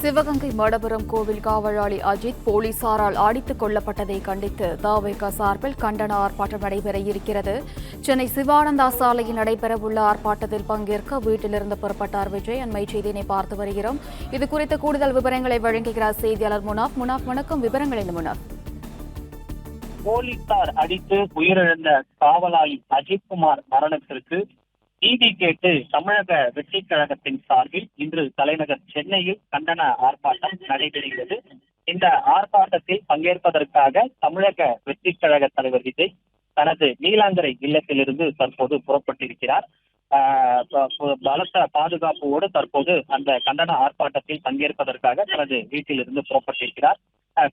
சிவகங்கை மடபுரம் கோவில் காவலாளி அஜித் போலீசாரால் அடித்துக் கொல்லப்பட்டதை கண்டித்து தவேக சார்பில் கண்டன ஆர்ப்பாட்டம் நடைபெற இருக்கிறது. சென்னை சிவானந்தா சாலையில் நடைபெறவுள்ள ஆர்ப்பாட்டத்தில் பங்கேற்க வீட்டிலிருந்து புறப்பட்டார் விஜய். அண்மை செய்தியினை பார்த்து வருகிறோம். இது குறித்த கூடுதல் விவரங்களை வழங்குகிறார் செய்தியாளர் முனாப். முனாப் வணக்கம். விவரங்கள் என்ன முனாப்? போலீசார் அடித்து உயிரிழந்த காவலாளி அஜித்குமார் மரணத்திற்கு நீதி கேட்டு தமிழக வெற்றி கழகத்தின் சார்பில் இன்று தலைநகர் சென்னையில் கண்டன ஆர்ப்பாட்டம் நடைபெறுகிறது. இந்த ஆர்ப்பாட்டத்தில் பங்கேற்பதற்காக தமிழக வெற்றி கழக தலைவர் விஜய் தனது நீலாங்கரை இல்லத்திலிருந்து தற்போது புறப்பட்டிருக்கிறார். பலத்த பாதுகாப்போடு தற்போது அந்த கண்டன ஆர்ப்பாட்டத்தில் பங்கேற்பதற்காக தனது வீட்டிலிருந்து புறப்பட்டிருக்கிறார்.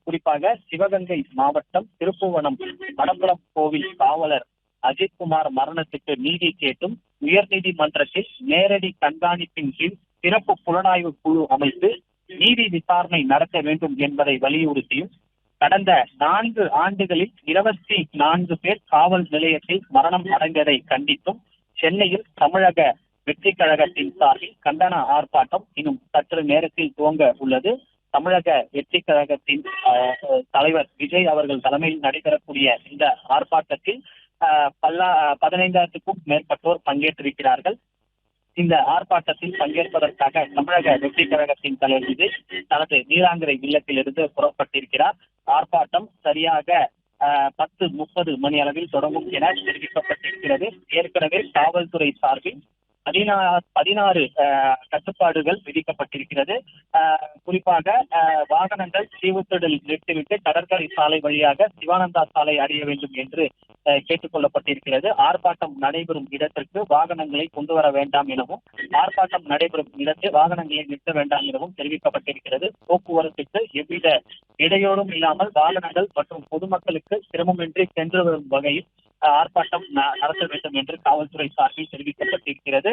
குறிப்பாக சிவகங்கை மாவட்டம் திருப்புவனம் மடப்புறம் கோவில் காவலர் அஜித்குமார் மரணத்துக்கு நீதி கேட்டும் உயர்நீதிமன்றத்தில் நேரடி கண்காணிப்பின் கீழ் சிறப்பு புலனாய்வு குழு அமைத்து நீதி விசாரணை நடத்த வேண்டும் என்பதை வலியுறுத்தியும் கடந்த நான்கு ஆண்டுகளில் இருபத்தி நான்கு பேர் காவல் நிலையத்தில் மரணம் அடைந்ததை கண்டித்தும் சென்னையில் தமிழக வெற்றி கழகத்தின் சார்பில் கண்டன ஆர்ப்பாட்டம் இன்னும் சற்று நேரத்தில் துவங்க உள்ளது. தமிழக வெற்றி கழகத்தின் ஆஹ், தலைவர் விஜய் அவர்கள் தலைமையில் நடைபெறக்கூடிய இந்த ஆர்ப்பாட்டத்தில் பல்லா பதினைந்தாயிரத்துக்கும் மேற்பட்டோர் பங்கேற்றிருக்கிறார்கள். இந்த ஆர்ப்பாட்டத்தில் பங்கேற்பதற்காக தமிழக வெற்றி கழகத்தின் தலைவர் இது தனது நீலாங்கரை இல்லத்திலிருந்து புறப்பட்டிருக்கிறார். ஆர்ப்பாட்டம் சரியாக பத்து முப்பது மணி அளவில் தொடங்கும் என தெரிவிக்கப்பட்டிருக்கிறது. ஏற்கனவே காவல்துறை சார்பில் பதினாறு பதினாறு ஆஹ், கட்டுப்பாடுகள் விதிக்கப்பட்டிருக்கிறது. ஆஹ், குறிப்பாக வாகனங்கள் தீவுத்திடல் நிறுத்திவிட்டு கடற்கரை சாலை வழியாக சிவானந்தா சாலை அடைய வேண்டும் என்று ஆஹ், கேட்டுக் கொள்ளப்பட்டிருக்கிறது ஆர்ப்பாட்டம் நடைபெறும் இடத்திற்கு வாகனங்களை கொண்டு வர வேண்டாம் எனவும் ஆர்ப்பாட்டம் நடைபெறும் இடத்தில் வாகனங்களை நிறுத்த வேண்டாம் எனவும் தெரிவிக்கப்பட்டிருக்கிறது. போக்குவரத்துக்கு எவ்வித இடையூறும் இல்லாமல் வாகனங்கள் மற்றும் பொதுமக்களுக்கு சிரமமின்றி சென்று வரும் வகையில் ஆர்ப்பாட்டம் நடத்த வேண்டும் என்று காவல்துறை சார்பில் தெரிவிக்கப்பட்டிருக்கிறது.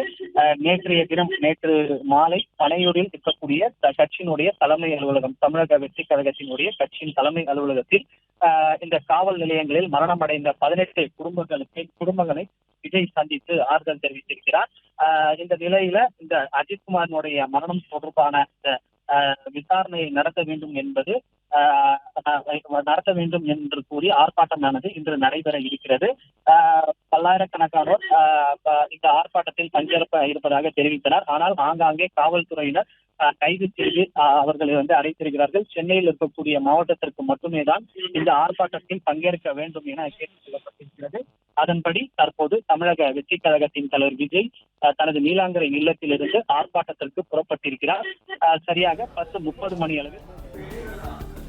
நேற்றைய தினம் நேற்று மாலை பனையூரில் இருக்கக்கூடிய கட்சியினுடைய தலைமை அலுவலகம் தமிழக வெற்றி கழகத்தினுடைய கட்சியின் தலைமை அலுவலகத்தில் ஆஹ், இந்த காவல் நிலையங்களில் மரணமடைந்த பதினெட்டு குடும்பங்களுக்கு குடும்பங்களை விஜய் சந்தித்து ஆறுதல் தெரிவித்திருக்கிறார். ஆஹ், இந்த நிலையில இந்த அஜித்குமாரினுடைய மரணம் தொடர்பான ஆஹ், விசாரணையை நடத்த வேண்டும் என்பது ஆஹ், நடத்த வேண்டும் என்று கூறி ஆர்ப்பாட்டமானது இன்று நடைபெற இருக்கிறது. பல்லாயிரக்கணக்கானோர் இந்த ஆர்ப்பாட்டத்தில் பங்கேற்ப இருப்பதாக தெரிவித்தனர். ஆனால் ஆங்காங்கே காவல்துறையினர் கைது செய்து அவர்களை வந்து அடைத்திருக்கிறார்கள். சென்னையில் இருக்கக்கூடிய மாவட்டத்திற்கு மட்டுமே தான் இந்த ஆர்ப்பாட்டத்தில் பங்கேற்க வேண்டும் என கேட்டுக் கொள்ளப்பட்டிருக்கிறது. அதன்படி தற்போது தமிழக வெற்றி கழகத்தின் தலைவர் விஜய் தனது நீலாங்கரை இல்லத்திலிருந்து ஆர்ப்பாட்டத்திற்கு புறப்பட்டிருக்கிறார். ஆஹ், சரியாக பத்து முப்பது மணி அளவில்